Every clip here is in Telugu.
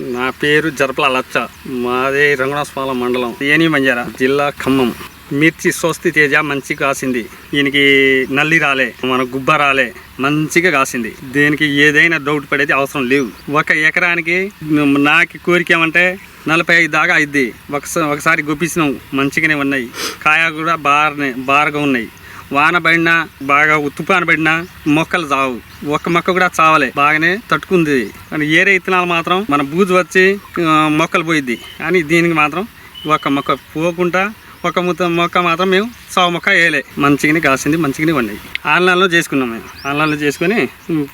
నా పేరు జరపల లచ్చ. మాదే రంగనాథపాలెం మండలం. ఏని మంజార జిల్లా ఖమ్మం. మిర్చి స్వస్తి తేజ మంచి కాసింది. దీనికి నల్లి రాలే మన గుబ్బ రాలే మంచిగా కాసింది. దీనికి ఏదైనా డౌట్ పడేది అవసరం లేవు. ఒక ఎకరానికి నాకు కోరిక ఏమంటే నలభై ఐదు దాకా అయింది ఒకసారి ఒకసారి గుప్పించినాం మంచిగానే ఉన్నాయి. కాయ కూడా బాగా బారగా ఉన్నాయి. వాన పడినా బాగా తుఫాను పడినా మొక్కలు చావు. ఒక్క మొక్క కూడా చావలే. బాగానే తట్టుకుంది. కానీ ఏరే ఇత్తనాలు మాత్రం మన బూజు వచ్చి మొక్కలు పోయిద్ది. కానీ దీనికి మాత్రం ఒక్క మొక్క పోకుండా ఒక ముద్ద మొక్క మాత్రం మేము సావు మొక్క వేయలే. మంచిగానే కాసింది మంచిగానే ఉన్నాయి ఆన్లైన్లో చేసుకున్నాం మేము. ఆన్లైన్లో చేసుకుని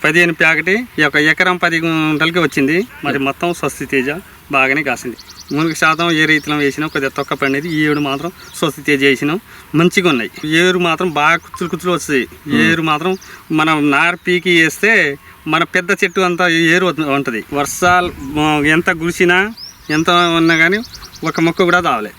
పదిహేను ప్యాకెట్ ఈ యొక్క ఎకరం పది గుంటలకి వచ్చింది. మరి మొత్తం స్వస్తి తేజ బాగానే కాసింది. మునగ శాతం ఏ రీతిలో వేసినాం కొద్దిగా తొక్క పండేది. ఈ ఏడు మాత్రం స్వస్తి తేజ వేసినాం. మంచిగా ఉన్నాయి. ఏరు మాత్రం బాగా కుచ్చులు కుచ్చులు వస్తాయి. ఏరు మాత్రం మనం నారు పీకి వేస్తే మన పెద్ద చెట్టు అంతా ఏరు ఉంటుంది. వర్షాలు ఎంత గురిసినా ఎంత ఉన్నా కానీ ఒక మొక్క కూడా తావలే.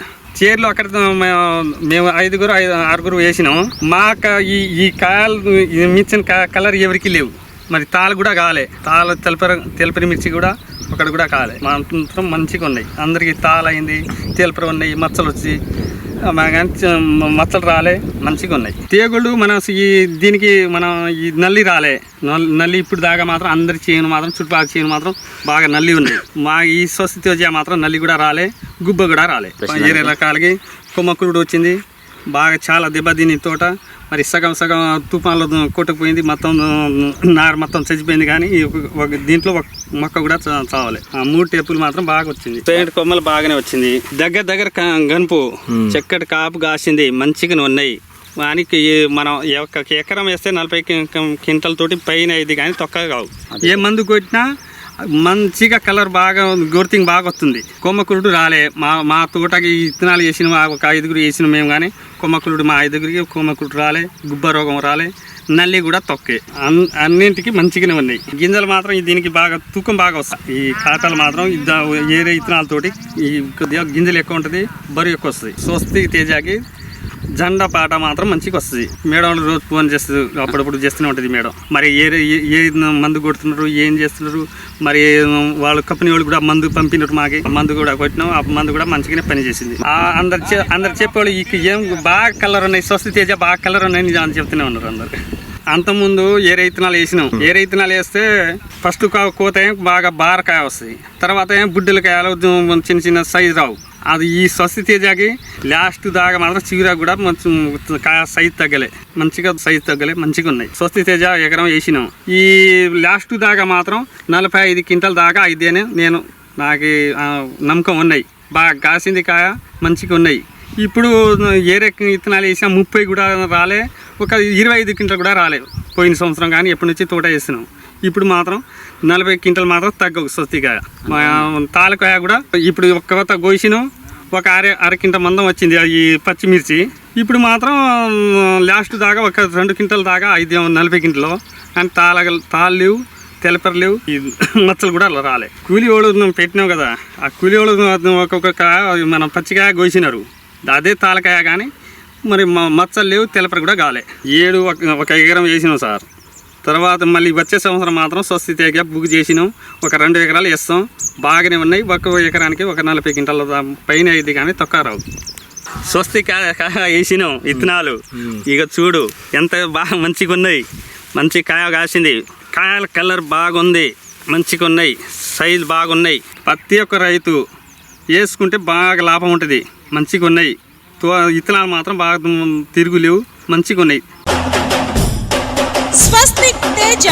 చీరలు అక్కడ మేము- మేము ఐదుగురు ఐదు ఆరుగురు వేసినాము. మా ఈ ఈ కాయలు ఈ మిర్చిన క- కలర్ ఎవరికి లేవు. మరి తాళ్ళు కూడా కాలే. తాళ తెలుపరి తెలుపరి మిర్చి కూడా ఒకటి కూడా కాలే. మాత్రం మంచిగా ఉన్నాయి అందరికీ తాళ అయింది తెలుపరి ఉన్నాయి మచ్చలు వచ్చి మచ్చలు రాలే మంచిగా ఉన్నాయి. తీగుళ్ళు మన ఈ దీనికి మనం ఈ నల్లి రాలే. నల్- నల్లి ఇప్పుడు దాకా మాత్రం అందరి చేను మాత్రం చుట్టుపక్కల చేను మాత్రం బాగా నల్లి ఉంది. మా ఈ స్వస్తి మాత్రం నల్లి కూడా రాలే గుబ్బ కూడా రాలే. వేరే రకాలకి కొమ్మకుడు వచ్చింది. బాగా చాలా దెబ్బ తిని తోట. మరి సగం సగం తుఫాన్లో కొట్టుకుపోయింది. మొత్తం నారు మొత్తం చచ్చిపోయింది కానీ ఒక- దీంట్లో ఒక మొక్క కూడా చావలే. ఆ మూడు టేపులు మాత్రం బాగా వచ్చింది. పేంట్ కొమ్మలు బాగానే వచ్చింది. దగ్గర దగ్గర గనుపు చక్కటి కాపు కాసింది. మంచిగా ఉన్నాయి వానికి ఈ- మనం ఒక ఎకరం వేస్తే నలభై క్వింటల్ తోటి పైన ఇది కానీ తొక్క కావు. ఏ మందు కొట్టినా మంచిగా కలర్ బాగా గోర్తింగ్ బాగా వస్తుంది కొమ్మకురుడు రాలే. మా మా తోటకి ఈ ఇత్తనాలు వేసిన ఒక ఐదుగురు వేసిన మేము కానీ కొమ్మకురుడు మా ఐదుగురికి కొమ్మకురుడు రాలే గుబ్బ రోగం రాలే నల్లి కూడా తొక్కే. అన్ అన్నింటికి మంచిగానే ఉన్నాయి. గింజలు మాత్రం దీనికి బాగా తూకం బాగా వస్తాయి. ఈ కాటలు మాత్రం ఏరే ఇత్తనాలతోటి ఈ కొద్దిగా గింజలు ఎక్కువ ఉంటుంది బరువు ఎక్కువ వస్తుంది. స్వస్తి తేజాకి జెండా పాట మాత్రం మంచిగా వస్తుంది. మేడం రోజు ఫోన్ చేస్తుంది. అప్పుడప్పుడు చేస్తూనే ఉంటుంది మేడం. మరి ఏ ఏ- మందు కొడుతున్నారు? ఏం చేస్తున్నారు? మరి వాళ్ళ కంపెనీ వాళ్ళు కూడా మందు పంపినారు మాకి మందు కూడా కొట్టినాం. ఆ మందు కూడా మంచిగానే పనిచేసింది అందరు అందరు చెప్పేవాళ్ళు ఈ ఏం బాగా కలర్ ఉన్నాయి? స్వస్తి తేజ బాగా కలర్ ఉన్నాయి అని చెప్తూనే ఉన్నారు అందరు. అంతకుముందు ఏ రైతనాలు వేసినాం? ఏ రైతనాలు వేస్తే ఫస్ట్ కోత ఏం బాగా బారకాయ వస్తాయి. తర్వాత ఏం బుడ్డల కాయలు చిన్న చిన్న సైజు రావు. అది ఈ స్వస్తి తేజాకి లాస్ట్ దాకా మాత్రం చిగురా కూడా మంచి కాయ సైజు తగ్గలే. మంచిగా సైజు తగ్గలే మంచిగా ఉన్నాయి. స్వస్తి తేజ ఎకరం వేసినాం. ఈ లాస్ట్ దాకా మాత్రం నలభై ఐదు క్వింటల్ దాకా అయితేనే నేను నాకు నమ్మకం ఉన్నాయి. బాగా కాసింది కాయ మంచిగా ఉన్నాయి. ఇప్పుడు ఏరే విత్తనాలు వేసినా ముప్పై కూడా రాలే. ఒక ఇరవై ఐదు క్వింటల్ కూడా రాలేదు. పోయిన సంవత్సరం కానీ ఎప్పటి నుంచి తోట వేసినాం. ఇప్పుడు మాత్రం నలభై క్వింటల్ మాత్రం తగ్గవు స్వస్తికాయ తాలకాయ కూడా ఇప్పుడు ఒక్క కొత్త కోసినాం. ఒక అర అర క్వింటల్ మందం వచ్చింది ఈ పచ్చిమిర్చి. ఇప్పుడు మాత్రం లాస్ట్ దాకా ఒక రెండు క్వింటల్ దాకా ఐదు నలభై క్వింటలు. కానీ తాళ తాళ్ళు లేవు తెలపరు లేవు ఈ మచ్చలు కూడా అలా రాలే. కూలి వాళ్ళు పెట్టినాం కదా. ఆ కూలి వాళ్ళు ఒక్కొక్క మనం పచ్చికాయ కోసినారు. అదే తాలకాయ కానీ మరి మచ్చలు లేవు తెలపరు కూడా కాలే ఏడు ఒక ఒక ఎకరం వేసినాం సార్. తర్వాత మళ్ళీ వచ్చే సంవత్సరం మాత్రం స్వస్తిగా బుక్ చేసినాం. ఒక రెండు ఎకరాలు వేస్తాం. బాగానే ఉన్నాయి. ఒక ఎకరానికి ఒక నలభై క్వింటాల దా- పైన అయింది కానీ తొక్క రావు. స్వస్తి వేసినాం విత్తనాలు ఇక చూడు ఎంత బాగా మంచిగా ఉన్నాయి. మంచి కాయ కాసింది. కాయల కలర్ బాగుంది. మంచిగా ఉన్నాయి. సైజు బాగున్నాయి. ప్రతి ఒక్క రైతు వేసుకుంటే బాగా లాభం ఉంటుంది. మంచిగా ఉన్నాయి. విత్తనాలు మాత్రం బాగా తిరుగులేవు మంచిగా ఉన్నాయి